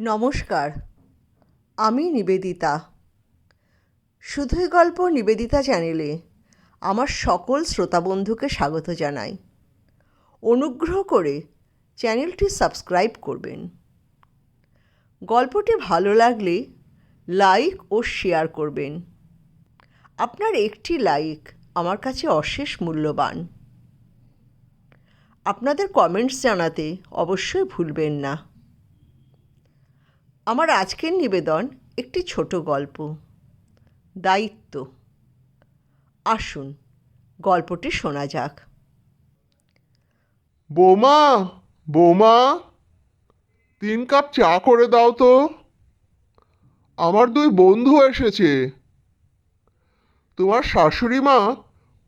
নমস্কার, আমি নিবেদিতা। শুধুই গল্প নিবেদিতা চ্যানেলে আমার সকল শ্রোতা বন্ধুকে স্বাগত জানাই। অনুগ্রহ করে চ্যানেলটি সাবস্ক্রাইব করবেন। গল্পটি ভালো লাগলে লাইক ও শেয়ার করবেন। আপনার একটি লাইক আমার কাছে অশেষ মূল্যবান। আপনাদের কমেন্টস জানাতে অবশ্যই ভুলবেন না। আমার আজকের নিবেদন একটি ছোট গল্প। দায়িত্ব। আসুন, গল্পটি শোনা যাক। বৌমা বৌমা, তিন কাপ চা করে দাও তো। আমার দুই বন্ধু এসেছে। তোমার শাশুড়ি মা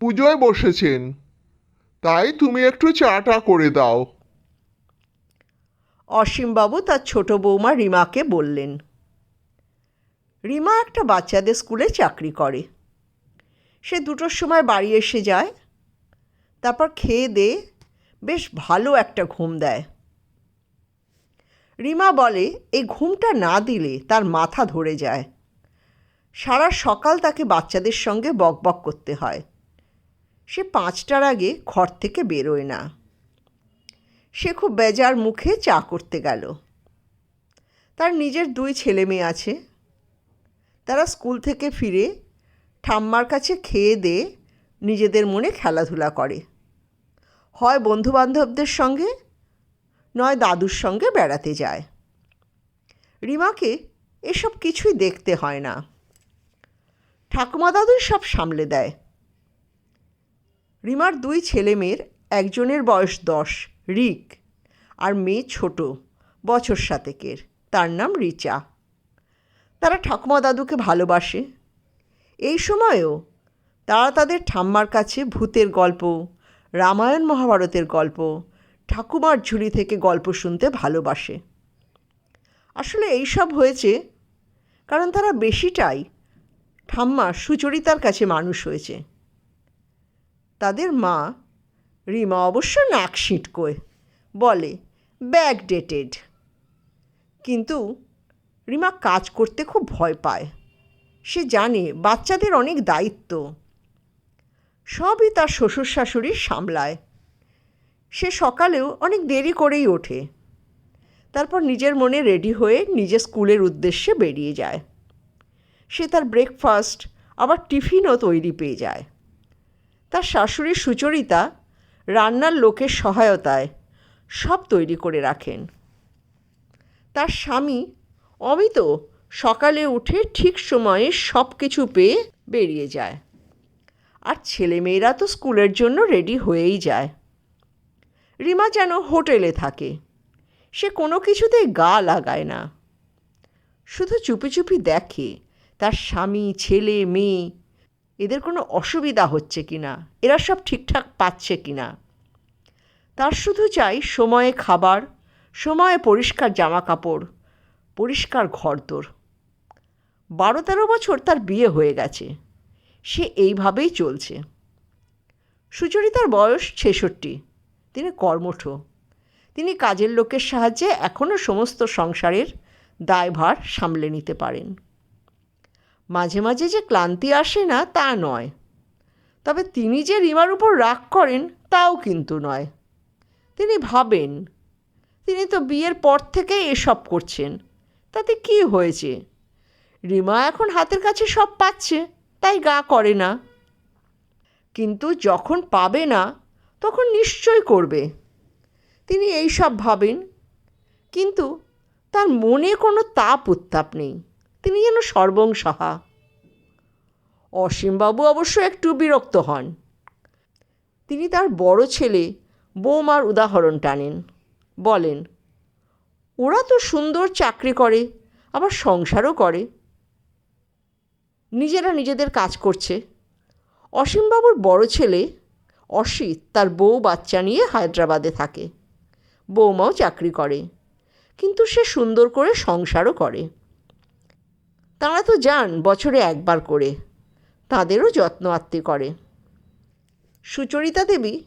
পুজোয় বসেছেন। তাই তুমি একটু চাটা করে দাও। অসীমবাবু তার ছোট বৌমা রিমাকে বললেন, রিমা একটা বাচ্চাদের স্কুলে চাকরি করে। সে দুটোর সময় বাড়ি এসে যায়, তারপর খেয়ে দে বেশ ভালো একটা ঘুম দেয়। রিমা বলে, এই ঘুমটা না দিলে তার মাথা ধরে যায়। সারা সকাল তাকে বাচ্চাদের সঙ্গে বকবক করতে হয়। সে পাঁচটার আগে ঘর থেকে বেরোয় না। সে খুব বেজার মুখে চা করতে গেল। তার নিজের দুই ছেলে মেয়ে আছে। তারা স্কুল থেকে ফিরে ঠাম্মার কাছে খেয়ে দিয়ে নিজেদের মনে খেলাধুলা করে। হয় বন্ধুবান্ধবদের সঙ্গে, নয় দাদুর সঙ্গে বেড়াতে যায়। রিমাকে এসব কিছুই দেখতে হয় না। ঠাকুমা দাদুই সব সামলে দেয়। রিমার দুই ছেলে মেয়ের একজনের বয়স দশ। রিক আর মেয়ে ছোট, বছর সাতেকের। তার নাম রিচা। তারা ঠাকুমা দাদুকে ভালোবাসে। এই সময়েও তারা তাদের ঠাম্মার কাছে ভূতের গল্প, রামায়ণ মহাভারতের গল্প, ঠাকুমার ঝুলি থেকে গল্প শুনতে ভালোবাসে। আসলে এইসব হয়েছে কারণ তারা বেশিটাই ঠাম্মা সুচরিতার কাছে মানুষ হয়েছে। তাদের মা রিমা অবশ্য নাক সিটকোয় বলে ব্যাক ডেটেড। কিন্তু রিমা কাজ করতে খুব ভয় পায়। সে জানে বাচ্চাদের অনেক দায়িত্ব। সবই তার শ্বশুর শাশুড়ি সামলায়। সে সকালেও অনেক দেরি করেই ওঠে। তারপর নিজের মনে রেডি হয়ে নিজের স্কুলের উদ্দেশ্যে বেরিয়ে যায়। সে তার ব্রেকফাস্ট, আবার টিফিনও তৈরি পেয়ে যায়। তার শাশুড়ি সুচরিতা রান্নার লোকের সহায়তায় সব তৈরি করে রাখেন। তার স্বামী অমিত সকালে উঠে ঠিক সময়ে সব কিছু পেয়ে বেরিয়ে যায়। আর ছেলেমেয়েরা তো স্কুলের জন্য রেডি হয়েই যায়। রিমা যেন হোটেলে থাকে। সে কোনো কিছুতেই গা লাগায় না। শুধু চুপি চুপি দেখে তার স্বামী, ছেলে, মেয়ে এদের কোনো অসুবিধা হচ্ছে কি না? এরা সব ঠিকঠাক পাচ্ছে কি না? তার শুধু চাই সময়ে খাবার, সময়ে পরিষ্কার জামা কাপড় পরিষ্কার ঘরদোর। বারো তেরো বছর তার বিয়ে হয়ে গেছে। সে এইভাবেই চলছে। সুচরিতার বয়স ছেষট্টি। তিনি কর্মঠ। তিনি কাজের লোকের সাহায্যে এখনও সমস্ত সংসারের দায়ভার সামলে নিতে পারেন। মাঝে মাঝে যে ক্লান্তি আসে না, তা নয়। তবে তিনি যে রিমার উপর রাগ করেন, তাও কিন্তু নয়। তিনি ভাবেন, তিনি তো বিয়ের পর থেকেই এসব করছেন। তাতে কি হয়েছে? রিমা এখন হাতের কাছে সব পাচ্ছে, তাই গা করে না। কিন্তু যখন পাবে না, তখন নিশ্চয় করবে। তিনি এই সব ভাবেন, কিন্তু তার মনে কোনো তাপ উত্তাপ নেই। তিনি যেন সর্বংসহা অসীমবাবু অবশ্য একটু বিরক্ত হন। তিনি তার বড় ছেলে বৌমার উদাহরণ টানেন। বলেন, ওরা তো সুন্দর চাকরি করে, আবার সংসারও করে। নিজেরা নিজেদের কাজ করছে। অসীমবাবুর বড় ছেলে অসিত তার বউ বাচ্চা নিয়ে হায়দ্রাবাদে থাকে। বৌমাও চাকরি করে, কিন্তু সে সুন্দর করে সংসারও করে। তারা তো যান বছরে একবার করে। তাদেরও যত্ন আত্মি করে। সুচরিতা দেবী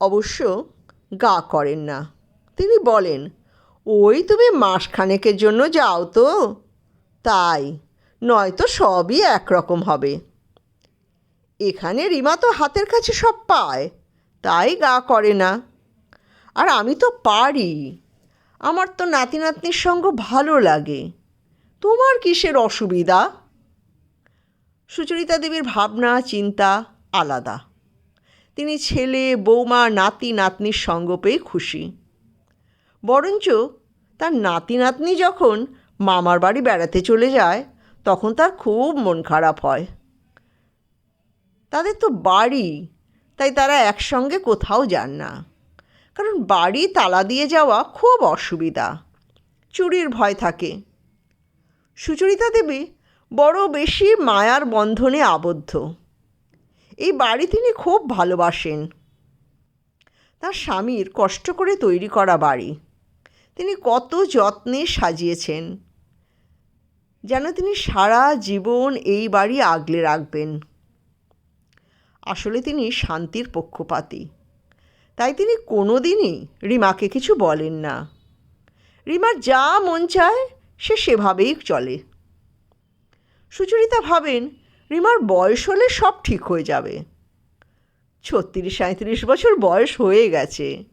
অবশ্য গা করেন না। তিনি বলেন, ওই তুমি মাসখানেকের জন্য যাও তো। তাই নয়তো সবই একরকম হবে। এখানে রিমা তো হাতের কাছে সব পায়, তাই গা করে না। আর আমি তো পারি। আমার তো নাতি নাতনির সঙ্গ ভালো লাগে। তোমার কিসের অসুবিধা? সুচরিতা দেবীর ভাবনা, চিন্তা আলাদা। তিনি ছেলে, বৌমা, নাতি, নাতনির সঙ্গ পেয়ে খুশি। বরঞ্চ তার নাতি, নাতনি যখন মামার বাড়ি বেড়াতে চলে যায়, তখন তার খুব মন খারাপ হয়। তাদের তো বাড়ি, তাই তারা একসঙ্গে কোথাও যান না। কারণ বাড়ি তালা দিয়ে যাওয়া খুব অসুবিধা। চুরির ভয় থাকে। সুচরিতা দেবী বড় বেশি মায়ার বন্ধনে আবদ্ধ। এই বাড়ি তিনি খুব ভালোবাসেন। তার স্বামীর কষ্ট করে তৈরি করা বাড়ি। তিনি কত যত্নে সাজিয়েছেন। যেন তিনি সারা জীবন এই বাড়ি আগলে রাখবেন। আসলে তিনি শান্তির পক্ষপাতী। তাই তিনি কোনো দিনই রিমাকে কিছু বলেন না। রিমার যা মন চায় সে সেভাবেই চলে। সুচরিতা ভাবেন, রিমার বয়স হলে সব ঠিক হয়ে যাবে। ছত্রিশ সাঁত্রিশ বছর বয়স হয়ে গেছে।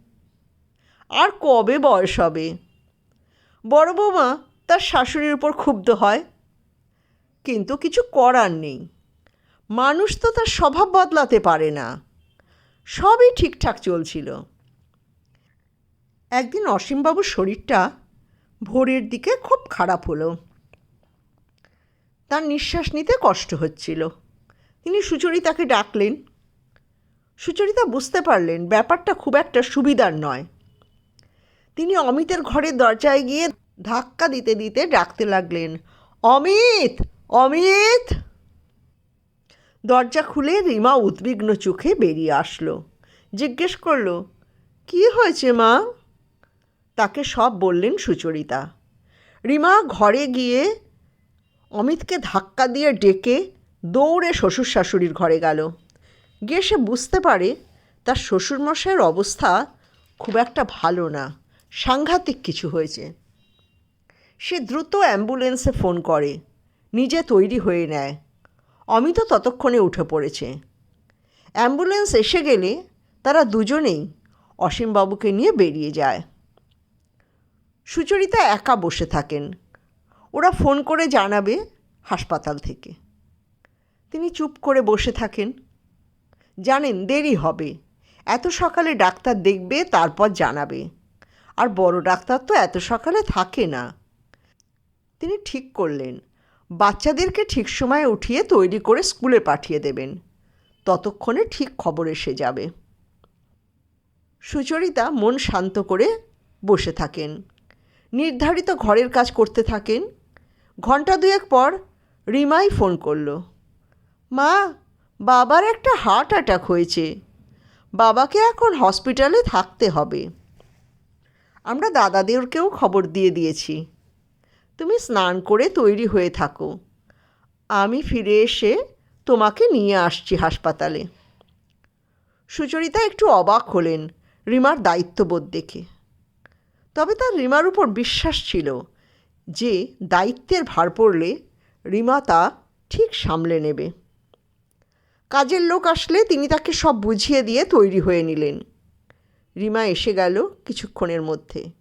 আর কবে বয়স হবে? বড় বৌমা তার শাশুড়ির উপর ক্ষুব্ধ হয়। কিন্তু কিছু করার নেই। মানুষ তো তার স্বভাব বদলাতে পারে না। সবই ঠিকঠাক চলছিল। একদিন অসীমবাবুর শরীরটা ভোরের দিকে খুব খারাপ হলো। তার নিঃশ্বাস নিতে কষ্ট হচ্ছিল। তিনি সুচরিতাকে ডাকলেন। সুচরিতা বুঝতে পারলেন ব্যাপারটা খুব একটা সুবিধার নয়। তিনি অমিতের ঘরের দরজায় গিয়ে ধাক্কা দিতে দিতে ডাকতে লাগলেন, অমিত! অমিত! দরজা খুলে রিমা উদ্বিগ্ন চোখে বেরিয়ে আসলো। জিজ্ঞেস করল, কি হয়েছে মা? তাকে সব বললেন সুচরিতা। রিমা ঘরে গিয়ে অমিতকে ধাক্কা দিয়ে ডেকে দৌড়ে শ্বশুর শাশুড়ির ঘরে গেল। গিয়ে সে বুঝতে পারে তার শ্বশুরমশাইয়ের অবস্থা খুব একটা ভালো না, সাংঘাতিক কিছু হয়েছে। সে দ্রুত অ্যাম্বুলেন্সে ফোন করে, নিজে তৈরি হয়ে নেয়। অমিত ততক্ষণে উঠে পড়েছে। অ্যাম্বুলেন্স এসে গেলে তারা দুজনেই অসীমবাবুকে নিয়ে বেরিয়ে যায়। সুচরিতা একা বসে থাকেন। ওরা ফোন করে জানাবে হাসপাতাল থেকে। তিনি চুপ করে বসে থাকেন। জানেন দেরি হবে। এত সকালে ডাক্তার দেখবে, তারপর জানাবে। আর বড় ডাক্তার তো এত সকালে থাকে না। তিনি ঠিক করলেন। বাচ্চাদেরকে ঠিক সময়ে উঠিয়ে তৈরি করে স্কুলে পাঠিয়ে দেবেন। ততক্ষণে ঠিক খবর এসে যাবে। সুচরিতা মন শান্ত করে বসে থাকেন। নির্ধারিত ঘরের কাজ করতে থাকেন। ঘণ্টা দুয়েক পর রিমাই ফোন করল, মা, বাবার একটা হার্ট অ্যাটাক হয়েছে। বাবাকে এখন হসপিটালে থাকতে হবে। আমরা দাদাদেরকেও খবর দিয়ে দিয়েছি। তুমি স্নান করে তৈরি হয়ে থাকো। আমি ফিরে এসে তোমাকে নিয়ে আসছি হাসপাতালে। সুচরিতা একটু অবাক হলেন রিমার দায়িত্ববোধ দেখে। তবে তার রিমার উপর বিশ্বাস ছিল যে দায়িত্বের ভার পড়লে রিমা তা ঠিক সামলে নেবে। কাজের লোক আসলে তিনি তাকে সব বুঝিয়ে দিয়ে তৈরি হয়ে নিলেন। রিমা এসে গেল কিছুক্ষণের মধ্যে।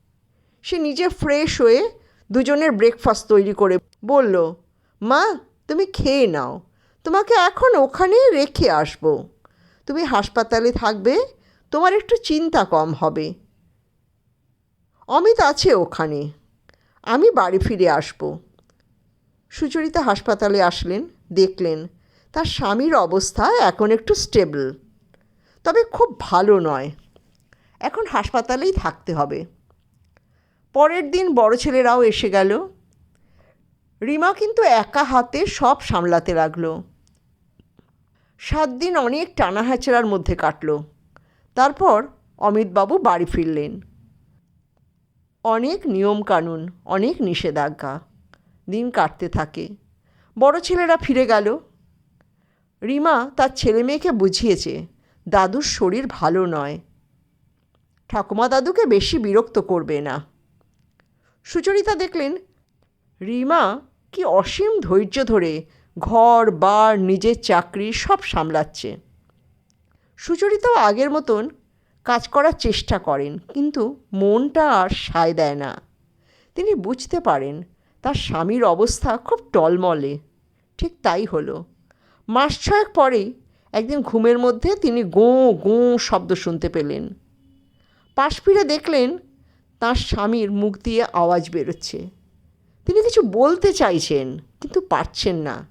সে নিজে ফ্রেশ হয়ে দুজনের ব্রেকফাস্ট তৈরি করে বলল, মা, তুমি খেয়ে নাও। তোমাকে এখন ওখানে রেখে আসব। তুমি হাসপাতালে থাকবে, তোমার একটু চিন্তা কম হবে। অমিত আছে ওখানে। আমি বাড়ি ফিরে আসব। সুচরিতা হাসপাতালে আসলেন, দেখলেন তার স্বামীর অবস্থা এখন একটু স্টেবল, তবে খুব ভালো নয়। এখন হাসপাতালেই থাকতে হবে। পরের দিন বড় ছেলেরাও এসে গেল। রিমা কিন্তু একা হাতে সব সামলাতে লাগল। সাত দিন অনেক টানা মধ্যে কাটল। তারপর অমিতবাবু বাড়ি ফিরলেন। অনেক নিয়মকানুন অনেক নিষেধাজ্ঞা। দিন কাটতে থাকে। বড় ছেলেরা ফিরে গেল। রিমা তার ছেলে মেয়েকে বুঝিয়েছে, দাদুর শরীর ভালো নয়। ঠাকুমা দাদুকে বেশি বিরক্ত করবে না। সুচরিতা দেখলেন, রিমা কি অসীম ধৈর্য ধরে ঘর, বার, নিজের চাকরি সব সামলাচ্ছে। সুচরিতাও আগের মতন কাজ করার চেষ্টা করেন, কিন্তু মনটা আর সায় দেয় না। তিনি বুঝতে পারেন, তার স্বামীর অবস্থা খুব টলমলে। ঠিক তাই হলো। মাস ছয়েক পরেই একদিন ঘুমের মধ্যে তিনি গো, গোঁ শব্দ শুনতে পেলেন। পাশ ফিরে দেখলেন তার স্বামীর মুখ দিয়ে আওয়াজ বেরোচ্ছে। তিনি কিছু বলতে চাইছেন, কিন্তু পারছেন না।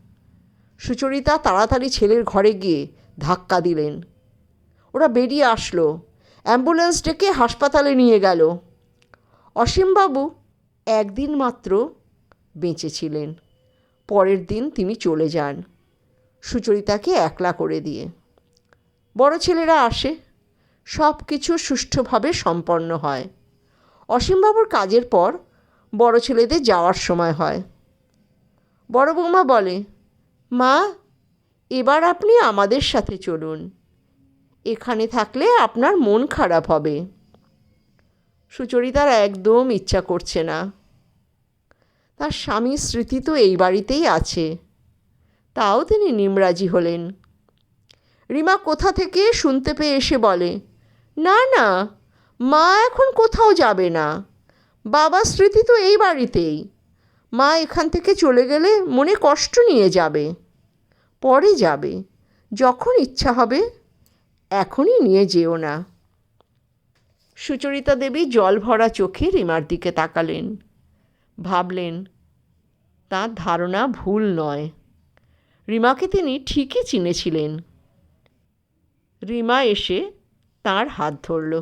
সুচরিতা তাড়াতাড়ি ছেলের ঘরে গিয়ে ধাক্কা দিলেন। ওরা বেরিয়ে আসলো। অ্যাম্বুলেন্স ডেকে হাসপাতালে নিয়ে গেল। অসীমবাবু একদিন মাত্র বেঁচেছিলেন পরের দিন তিনি চলে যান সুচরিতাকে একলা করে দিয়ে। বড় ছেলেরা আসে সব কিছু সুষ্ঠুভাবে সম্পন্ন হয়। অসীমবাবুর কাজের পর বড় ছেলেদের যাওয়ার সময় হয়। বড় বৌমা বলে, মা, এবার আপনি আমাদের সাথে চলুন। এখানে থাকলে আপনার মন খারাপ হবে। সুচরিতার একদম ইচ্ছা করছে না। তার স্বামীর স্মৃতি তো এই বাড়িতেই আছে। তাও তিনি নিমরাজি হলেন। রিমা কোথা থেকে শুনতে পেয়ে এসে বলে, না না, মা এখন কোথাও যাবে না। বাবার স্মৃতি তো এই বাড়িতেই। মা এখান থেকে চলে গেলে মনে কষ্ট নিয়ে যাবে। পরে যাবে। যখন ইচ্ছা হবে এখনই নিয়ে যেও না। সুচরিতা দেবী জল ভরা চোখে রিমার দিকে তাকালেন। ভাবলেন, তার ধারণা ভুল নয়। রিমাকে তিনি ঠিকই চিনেছিলেন। রিমা এসে তার হাত ধরল।